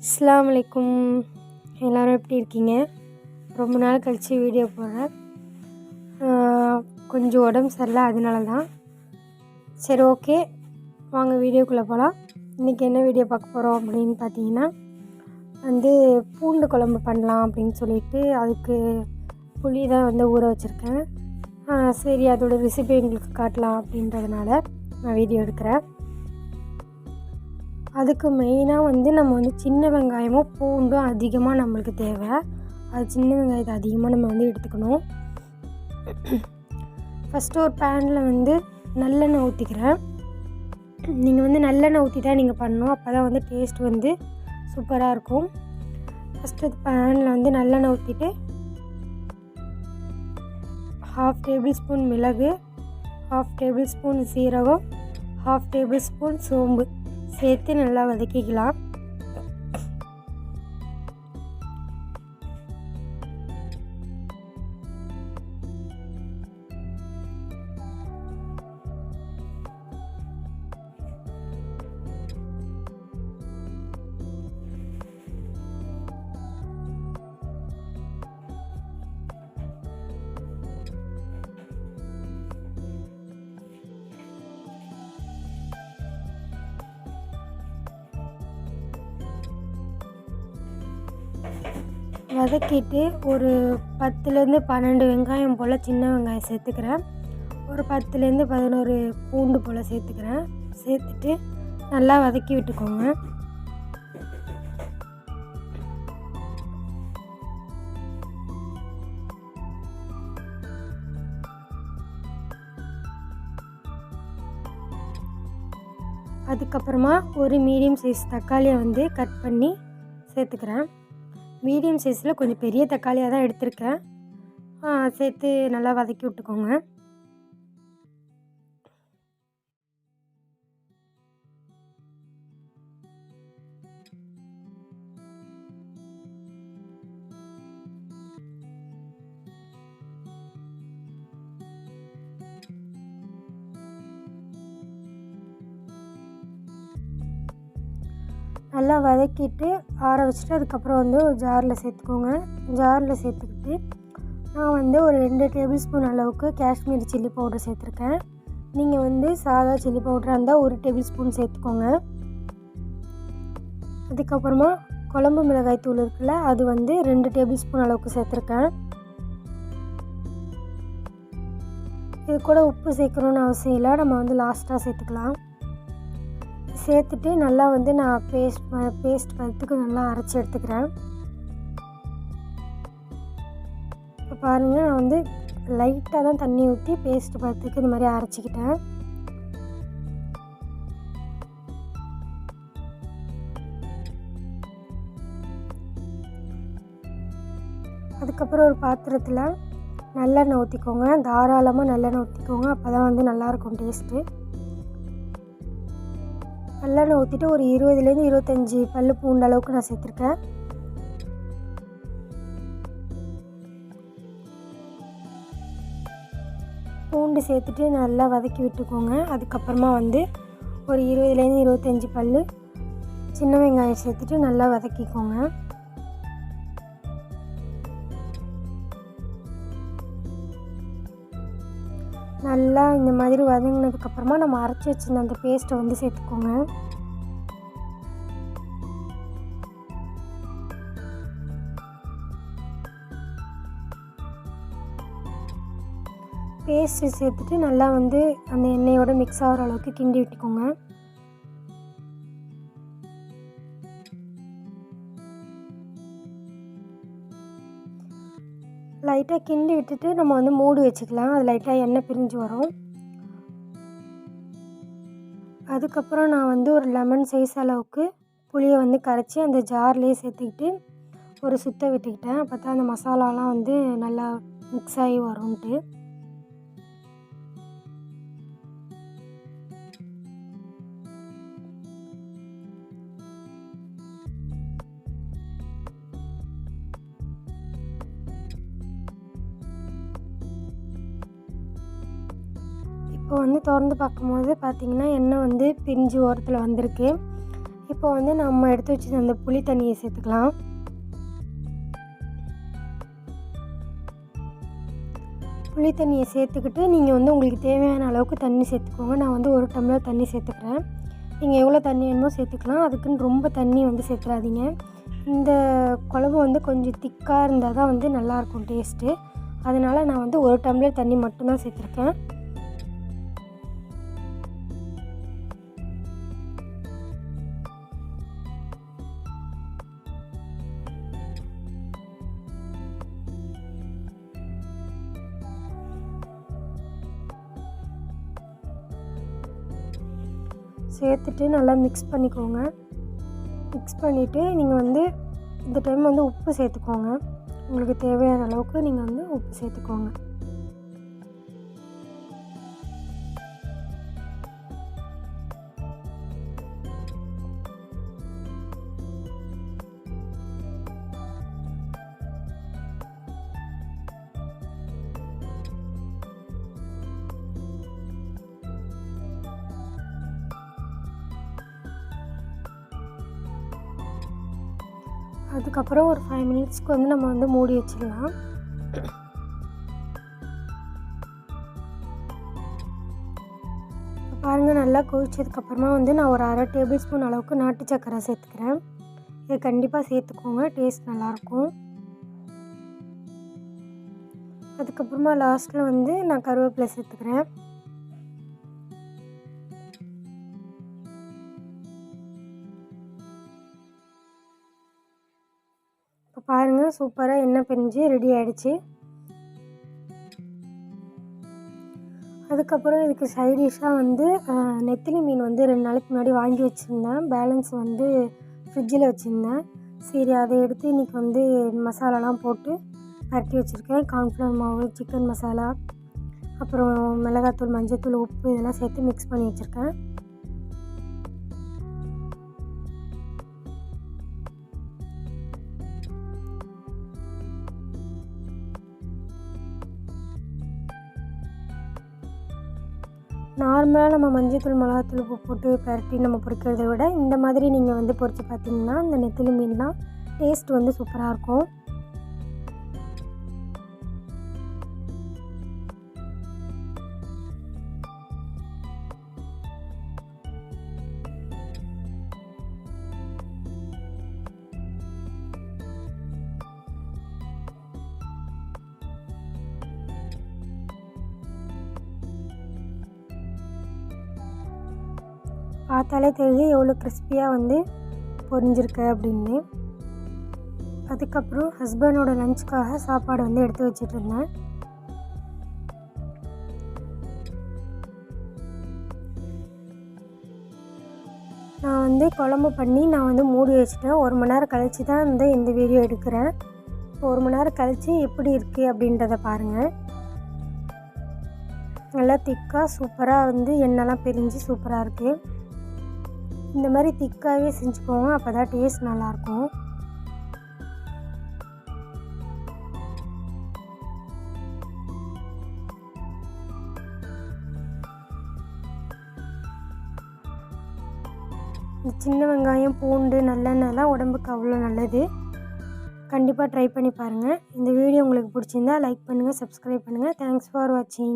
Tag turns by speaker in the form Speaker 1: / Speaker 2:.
Speaker 1: அஸ்லாம் வலைக்கும். எல்லோரும் எப்படி இருக்கீங்க? ரொம்ப நாள் கழித்து வீடியோ போடுறேன். கொஞ்சம் உடம்பு சரியில்லை அதனால தான் சரி ஓகே வாங்க வீடியோக்குள்ளே போகலாம் இன்றைக்கி என்ன வீடியோ பார்க்க போகிறோம் அப்படின்னு பார்த்தீங்கன்னா வந்து பூண்டு குழம்பு பண்ணலாம் அப்படின்னு சொல்லிட்டு அதுக்கு புளி தான் வந்து ஊற வச்சுருக்கேன். சரி அதோட ரெசிபி எங்களுக்கு காட்டலாம் அப்படின்றதுனால நான் வீடியோ எடுக்கிறேன். அதுக்கு மெயினாக வந்து நம்ம வந்து சின்ன வெங்காயமும் பூண்டும் அதிகமாக நம்மளுக்கு தேவை. அது சின்ன வெங்காயத்தை அதிகமாக நம்ம வந்து எடுத்துக்கணும். ஃபஸ்ட்டு ஒரு பேனில் வந்து நல்லெண்ணெய் ஊற்றிக்கிறேன் நீங்கள் வந்து நல்லெண்ணெய் ஊற்றி தான் நீங்கள் பண்ணணும். அப்போ தான் வந்து டேஸ்ட் வந்து சூப்பராக இருக்கும். ஃபஸ்ட்டு பேனில் வந்து நல்லெண்ணெய் ஊற்றிட்டு ஹாஃப் டேபிள் ஸ்பூன் மிளகு ஹாஃப் டேபிள் ஸ்பூன் சீரகம் ஹாஃப் டேபிள் ஸ்பூன் சோம்பு. சேர்த்து நல்லா வதக்கிக்கலாம். வதக்கிட்டு ஒரு பத்துலேருந்து பன்னெண்டு வெங்காயம் போல் சின்ன வெங்காயம் சேர்த்துக்கிறேன். ஒரு பத்துலேருந்து பதினோரு பூண்டு போல் சேர்த்துக்கிறேன். சேர்த்துட்டு நல்லா வதக்கி விட்டுக்கோங்க. அதுக்கப்புறமா ஒரு மீடியம் சைஸ் தக்காளியை வந்து கட் பண்ணி சேர்த்துக்கிறேன். மீடியம் சைஸில் கொஞ்சம் பெரிய தக்காளியாக தான் எடுத்திருக்கேன் சேர்த்து நல்லா வதக்கி விட்டுக்கோங்க. நல்லா வதக்கிட்டு ஆற வச்சுட்டு அதுக்கப்புறம் வந்து ஒரு ஜாரில் சேர்த்துக்கோங்க. ஜாரில் சேர்த்துக்கிட்டு நான் வந்து ஒரு ரெண்டு டேபிள் ஸ்பூன் அளவுக்கு காஷ்மீரி சில்லி பவுடர் சேர்த்துருக்கேன். நீங்கள் வந்து சாதா சில்லி பவுடராக இருந்தால் ஒரு டேபிள் ஸ்பூன் சேர்த்துக்கோங்க. அதுக்கப்புறமா குழம்பு மிளகாய் தூள் இருக்குல்ல அது வந்து ரெண்டு டேபிள் ஸ்பூன் அளவுக்கு சேர்த்துருக்கேன். இது கூட உப்பு சேர்க்கணுன்னு அவசியம் இல்லை நம்ம வந்து லாஸ்ட்டாக சேர்த்துக்கலாம். சேர்த்துட்டு நல்லா வந்து நான் பேஸ்ட் பேஸ்ட் பதத்துக்கு நல்லா அரைச்சி எடுத்துக்கிறேன். இப்போ பாருங்கள் நான் வந்து லைட்டாக தான் தண்ணி ஊற்றி பேஸ்ட் பதத்துக்கு இந்த மாதிரி அரைச்சிக்கிட்டேன். அதுக்கப்புறம் ஒரு பாத்திரத்தில் நல்லெண்ணெய் ஊற்றிக்கோங்க தாராளமாக நல்லெண்ணெய் ஊற்றிக்கோங்க அப்போ தான் வந்து நல்லாயிருக்கும் டேஸ்ட்டு கல்லெண்ணெய் ஊற்றிட்டு ஒரு இருபதுலேருந்து இருபத்தஞ்சி பல்லு பூண்ட அளவுக்கு நான் சேர்த்துருக்கேன். பூண்டு சேர்த்துட்டு நல்லா வதக்கி விட்டுக்கோங்க. அதுக்கப்புறமா வந்து ஒரு இருபதுலேருந்து இருபத்தஞ்சி பல் சின்ன வெங்காயம் சேர்த்துட்டு நல்லா வதக்கிக்கோங்க. நல்லா இந்த மாதிரி வதங்கினதுக்கப்புறமா நம்ம அரைச்சி வச்சிருந்த அந்த பேஸ்ட்டை வந்து சேர்த்துக்கோங்க. பேஸ்ட்டு சேர்த்துட்டு நல்லா வந்து அந்த எண்ணெயோடு மிக்ஸ் ஆகிற அளவுக்கு கிண்டி விட்டுக்கோங்க. லைட்டாக கிண்டி விட்டுட்டு நம்ம வந்து மூடி வச்சுக்கலாம். அது லைட்டாக எண்ணெய் பிரிஞ்சு வரும். அதுக்கப்புறம் நான் வந்து ஒரு லெமன் சைஸ் அளவுக்கு புளியை வந்து கரைச்சி அந்த ஜார்லேயே சேர்த்துக்கிட்டு ஒரு சுத்த விட்டுக்கிட்டேன். அப்போ தான் அந்த மசாலாலாம் வந்து நல்லா மிக்ஸ் ஆகி வரும்ன்ட்டு. இப்போ வந்து திறந்து பார்க்கும்போது பார்த்திங்கன்னா எண்ணெய் வந்து பிரிஞ்சு ஓரத்தில் வந்திருக்கு. இப்போ வந்து நம்ம எடுத்து வச்சு அந்த புளி தண்ணியை சேர்த்துக்கலாம். புளி தண்ணியை சேர்த்துக்கிட்டு நீங்கள் வந்து உங்களுக்கு தேவையான அளவுக்கு தண்ணி சேர்த்துக்கோங்க. நான் வந்து ஒரு டம்ளர் தண்ணி சேர்த்துக்கிறேன். நீங்கள் எவ்வளோ தண்ணி வேணுமோ சேர்த்துக்கலாம். அதுக்குன்னு ரொம்ப தண்ணி வந்து சேர்த்துறாதீங்க. இந்த குழம்பு வந்து கொஞ்சம் திக்காக இருந்தால் தான் வந்து நல்லாயிருக்கும் டேஸ்ட்டு. அதனால் நான் வந்து ஒரு டம்ளர் தண்ணி மட்டும்தான் சேர்த்துருக்கேன். சேர்த்துட்டு நல்லா மிக்ஸ் பண்ணிக்கோங்க. மிக்ஸ் பண்ணிவிட்டு நீங்கள் வந்து இந்த டைம் வந்து உப்பு சேர்த்துக்கோங்க. உங்களுக்கு தேவையான அளவுக்கு நீங்கள் வந்து உப்பு சேர்த்துக்கோங்க. அதுக்கப்புறம் ஒரு ஃபைவ் மினிட்ஸ்க்கு வந்து நம்ம வந்து மூடி வச்சிடலாம். பாருங்கள் நல்லா கொதிச்சதுக்கப்புறமா வந்து நான் ஒரு அரை டேபிள் ஸ்பூன் அளவுக்கு நாட்டு சக்கரை சேர்த்துக்கிறேன். இதை கண்டிப்பாக சேர்த்துக்கோங்க டேஸ்ட் நல்லாயிருக்கும். அதுக்கப்புறமா லாஸ்ட்டில் வந்து நான் கருவேப்பிலை சேர்த்துக்கிறேன். பாருங்கள் சூப்பராக எண்ணெய் பிரிஞ்சு ரெடி ஆகிடுச்சு அதுக்கப்புறம் இதுக்கு சைடிஷ்ஷாக வந்து நெத்திலி மீன் வந்து ரெண்டு நாளைக்கு முன்னாடி வாங்கி வச்சுருந்தேன். பேலன்ஸ் வந்து ஃப்ரிட்ஜில் வச்சுருந்தேன். சரி அதை எடுத்து இன்றைக்கி வந்து மசாலாலாம் போட்டு பரட்டி வச்சுருக்கேன். கார்ன்ஃப்ளவர் மாவு சிக்கன் மசாலா அப்புறம் மிளகாத்தூள் மஞ்சத்தூள் உப்பு இதெல்லாம் சேர்த்து மிக்ஸ் பண்ணி வச்சுருக்கேன். நார்மலாக நம்ம மஞ்சத்தூள் மிளகாத்தூள் உப்பு போட்டு பரட்டி நம்ம பொரிக்கிறத விட இந்த மாதிரி நீங்கள் வந்து பொரித்து பார்த்தீங்கன்னா இந்த நெத்திலி மீன்லாம் டேஸ்ட் வந்து சூப்பராக இருக்கும். பார்த்தாலே தெரியுது எவ்வளோ கிறிஸ்பியாக வந்து பொரிஞ்சிருக்கு அப்படின்னு. அதுக்கப்புறம் ஹஸ்பண்டோட லஞ்சுக்காக சாப்பாடு வந்து எடுத்து வச்சிட்டு இருந்தேன் நான் வந்து குழம்பு பண்ணி நான் வந்து மூடி வச்சுட்டேன். ஒரு மணி நேரம் கழித்து தான் வந்து இந்த வீடியோ எடுக்கிறேன். ஒரு மணி நேரம் கழித்து எப்படி இருக்குது அப்படின்றத பாருங்கள் நல்லா திக்காக சூப்பராக வந்து எண்ணெய்லாம் பிரிஞ்சு சூப்பராக இருக்குது இந்த மாதிரி திக்காகவே செஞ்சுக்கோங்க அப்போ தான் டேஸ்ட் நல்லாயிருக்கும். இந்த சின்ன வெங்காயம் பூண்டு நல்லெண்ணெய்லாம் உடம்புக்கு அவ்வளோ நல்லது. கண்டிப்பாக ட்ரை பண்ணி பாருங்கள் இந்த வீடியோ உங்களுக்கு பிடிச்சிருந்தா லைக் பண்ணுங்கள் சப்ஸ்கிரைப் பண்ணுங்கள் தேங்க்ஸ் ஃபார் வாட்சிங்